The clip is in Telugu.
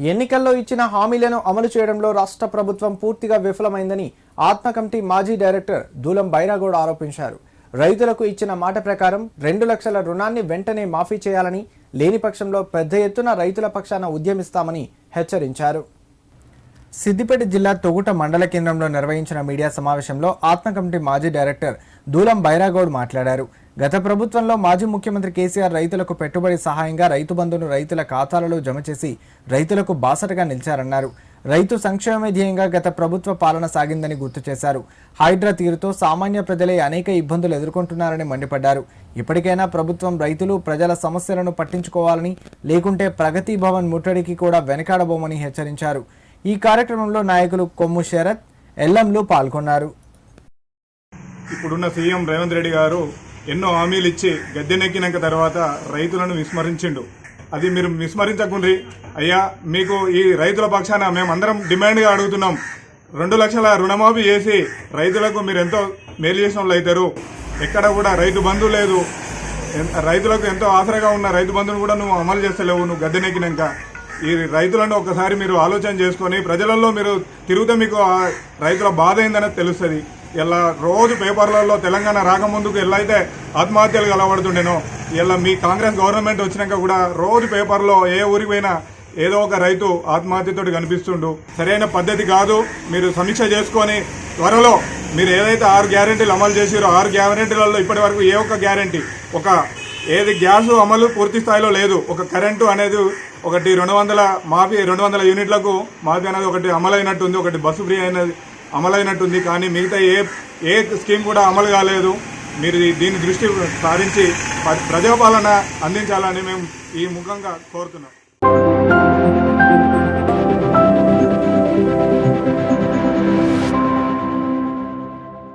ఎన్నికల్లో ఇచ్చిన హామీలను అమలు చేయడంలో రాష్ట్ర ప్రభుత్వం పూర్తిగా విఫలమైందని ఆత్మ కమిటీ మాజీ డైరెక్టర్ దూలం బైరాగౌడ్ ఆరోపించారు. రైతులకు ఇచ్చిన మాట ప్రకారం రెండు లక్షల రుణాన్ని వెంటనే మాఫీ చేయాలని లేని పక్షంలో పెద్ద ఎత్తున రైతుల పక్షాన ఉద్యమిస్తామని హెచ్చరించారు. సిద్దిపేట జిల్లా తొగుట మండల కేంద్రంలో నిర్వహించిన మీడియా సమావేశంలో ఆత్మ కమిటీ మాజీ డైరెక్టర్ దూలం బైరాగౌడ్ మాట్లాడారు. గత ప్రభుత్వంలో మాజీ ముఖ్యమంత్రి కేసీఆర్ రైతులకు పెట్టుబడి సహాయంగా రైతు బంధును రైతుల ఖాతాలలో జమ చేసి రైతులకు బాసటగా నిలిచారన్నారు. రైతు సంక్షేమమే ధ్యేయంగా గత ప్రభుత్వ పాలన సాగిందని గుర్తు చేశారు. హైడ్రా తీరుతో సామాన్య ప్రజలే అనేక ఇబ్బందులు ఎదుర్కొంటున్నారని మండిపడ్డారు. ఇప్పటికైనా ప్రభుత్వం రైతులు ప్రజల సమస్యలను పట్టించుకోవాలని లేకుంటే ప్రగతి భవన్ ముట్టడికి కూడా వెనకాడబోమని హెచ్చరించారు. ఈ కార్యక్రమంలో నాయకులు కొమ్ము శరత్ ఎల్లంలు పాల్గొన్నారు. ఇప్పుడున్న సీఎం రేవంత్ రెడ్డి గారు ఎన్నో హామీలు ఇచ్చి గద్దెనెక్కినాక తర్వాత రైతులను విస్మరించిండు. అది మీరు విస్మరించకుండ్రి. అయ్యా మీకు ఈ రైతుల పక్షాన మేమందరం డిమాండ్గా అడుగుతున్నాం. రెండు లక్షల రుణమాఫీ చేసి రైతులకు మీరు ఎంతో మేలు చేసిన వాళ్ళు అవుతారు ఎక్కడ కూడా రైతు బంధు లేదు. రైతులకు ఎంతో ఆసరగా ఉన్న రైతు బంధును కూడా నువ్వు అమలు చేస్తలేవు నువ్వు గద్దెనెక్కినాక ఈ రైతులను ఒకసారి మీరు ఆలోచన చేసుకొని ప్రజలలో మీరు తిరుగుతే మీకు రైతుల బాధ ఏందనేది తెలుస్తుంది. ఇలా రోజు పేపర్లలో తెలంగాణ రాకముందుకు ఎలా అయితే ఆత్మహత్యలు కలబడుతుండేనో ఇలా మీ కాంగ్రెస్ గవర్నమెంట్ వచ్చినాక కూడా రోజు పేపర్లో ఏ ఊరికి పోయినా ఏదో ఒక రైతు ఆత్మహత్యతోటి కనిపిస్తుండు. సరైన పద్ధతి కాదు మీరు సమీక్ష చేసుకొని త్వరలో మీరు ఏదైతే ఆరు గ్యారెంటీలు అమలు చేసిరో ఆరు గ్యారెంటీలలో ఇప్పటి వరకు ఏ ఒక్క గ్యారెంటీ ఒక ఏది గ్యాస్ అమలు పూర్తి స్థాయిలో లేదు ఒక కరెంటు అనేది ఒకటి రెండు వందల మాఫీ రెండు వందల యూనిట్లకు మాఫీ అనేది ఒకటి అమలైనట్టుంది ఒకటి బస్సు ఫ్రీ అయినది అమలైనట్టుంది కానీ మిగతా ఏ ఏ స్కీమ్ కూడా అమలు కాలేదు. మీరు దీని దృష్టి సారించి ప్రజాపాలన అందించాలని మేము ఈ ముఖంగా కోరుతున్నాం.